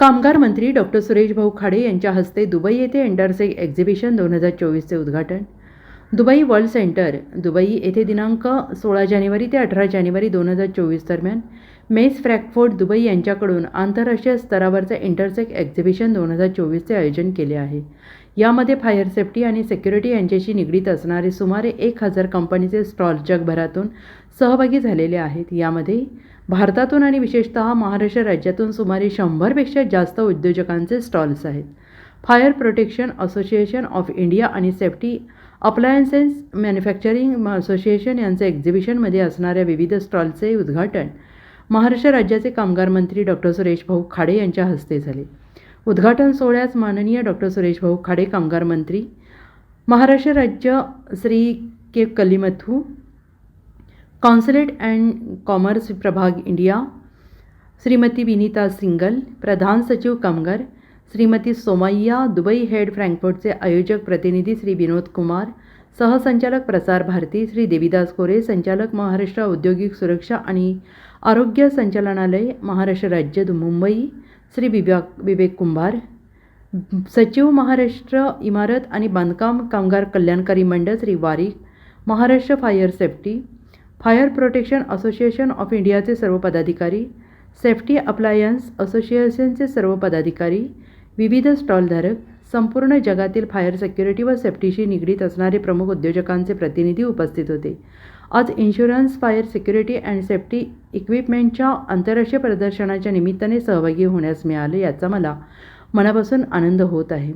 कामगार मंत्री डॉक्टर सुरेश भाऊ खाडे यांच्या हस्ते दुबई येथे एंडरसे एक्झिबिशन दोन हजार चोवीसचे उद्घाटन. दुबई वर्ल्ड सेंटर दुबई येथे दिनांक सोळा जानेवारी ते अठरा जानेवारी दोन हजार चोवीस दरम्यान मेस फ्रॅकफोर्ट दुबई यांच्याकडून आंतरराष्ट्रीय स्तरावरचे इंटरसेक एक्झिबिशन दोन हजार चोवीसचे आयोजन केले आहे. यामध्ये फायर सेफ्टी आणि सिक्युरिटी यांच्याशी निगडीत असणारे सुमारे एक हजार कंपनीचे स्टॉल जगभरातून सहभागी झालेले आहेत. यामध्ये भारतातून आणि विशेषतः महाराष्ट्र राज्यातून सुमारे शंभरपेक्षा जास्त उद्योजकांचे स्टॉल्स आहेत. Fire protection association of India आणि सेफ्टी अप्लायन्सेस मॅन्युफॅक्चरिंग असोसिएशन यांचे एक्झिबिशनमध्ये असणाऱ्या विविध स्टॉलचे उद्घाटन महाराष्ट्र राज्याचे कामगार मंत्री डॉक्टर सुरेश भाऊ खाडे यांच्या हस्ते झाले. उद्घाटन सोहळ्यास माननीय डॉक्टर सुरेश भाऊ खाडे कामगार मंत्री महाराष्ट्र राज्य Shri K Kalimuthu consulate and commerce प्रभाग इंडिया श्रीमती विनीता सिंगल प्रधान सचिव कामगार श्रीमती सोमय्या दुबई हेड फ्रँकफर्टचे आयोजक प्रतिनिधी श्री विनोद कुमार सहसंचालक प्रसार भारती श्री देविदास कोरे संचालक महाराष्ट्र औद्योगिक सुरक्षा आणि आरोग्य संचालनालय महाराष्ट्र राज्य मुंबई श्री विवेक विवेक कुंभार सचिव महाराष्ट्र इमारत आणि बांधकाम कामगार कल्याणकारी मंडळ Shri Warik Maharashtra fire safety fire protection association of इंडियाचे सर्व पदाधिकारी सेफ्टी अप्लायन्स असोसिएशनचे सर्व पदाधिकारी विविध स्टॉलधारक संपूर्ण जगातील फायर सेक्युरिटी व सेफ्टीशी निगडीत असणारे प्रमुख उद्योजकांचे प्रतिनिधी उपस्थित होते. आज insurance fire security and safety इक्विपमेंटच्या आंतरराष्ट्रीय प्रदर्शनाच्या निमित्ताने सहभागी होण्यास मिळाले याचा मला मनापासून आनंद होत आहे.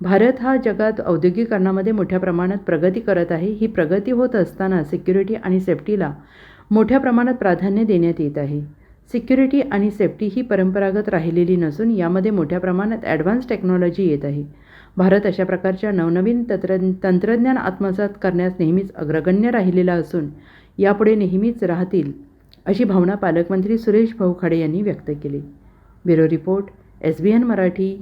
भारत हा जगात औद्योगिकरणामध्ये मोठ्या प्रमाणात प्रगती करत आहे. ही प्रगती होत असताना सिक्युरिटी आणि सेफ्टीला मोठ्या प्रमाणात प्राधान्य देण्यात येत आहे. सिक्युरिटी आणि सेफ्टी ही परंपरागत राहिलेली नसून यामध्ये मोठ्या प्रमाणात ॲडव्हान्स टेक्नॉलॉजी येत आहे. भारत अशा प्रकारच्या नवनवीन तंत्र तंत्रज्ञान आत्मसात करण्यास नेहमीच अग्रगण्य राहिलेला असून यापुढे नेहमीच राहतील अशी भावना पालकमंत्री सुरेश भाऊ खाडे यांनी व्यक्त केली. Bureau report S B N Marathi.